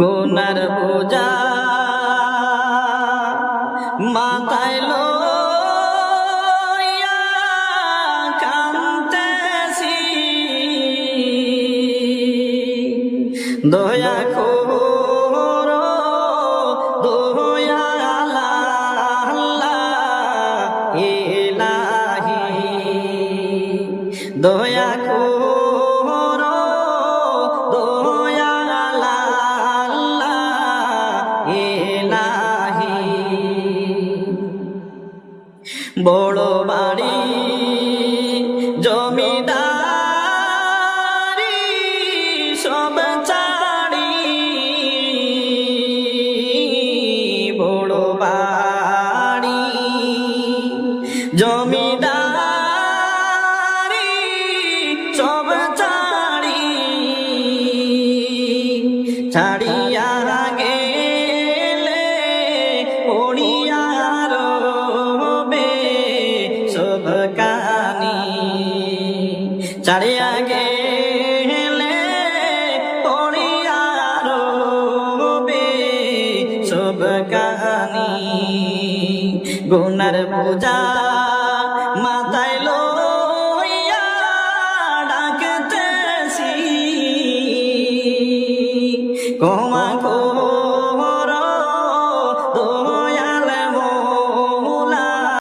গুনার বোঝা। মাথায় লইয়া কান্দেছি দয়া দয়া করো। বড় বাড়ি জমিদারি সব চাড়ি বড় বাড়ি জমিদারি সব চাড়ি ছাড়িয়া সব কানি ছাড়িয়া গেলে পড়িয়া রবে সব কানি গুনার পূজা মাথায় লইয়া ডাকতেছি। ক্ষমা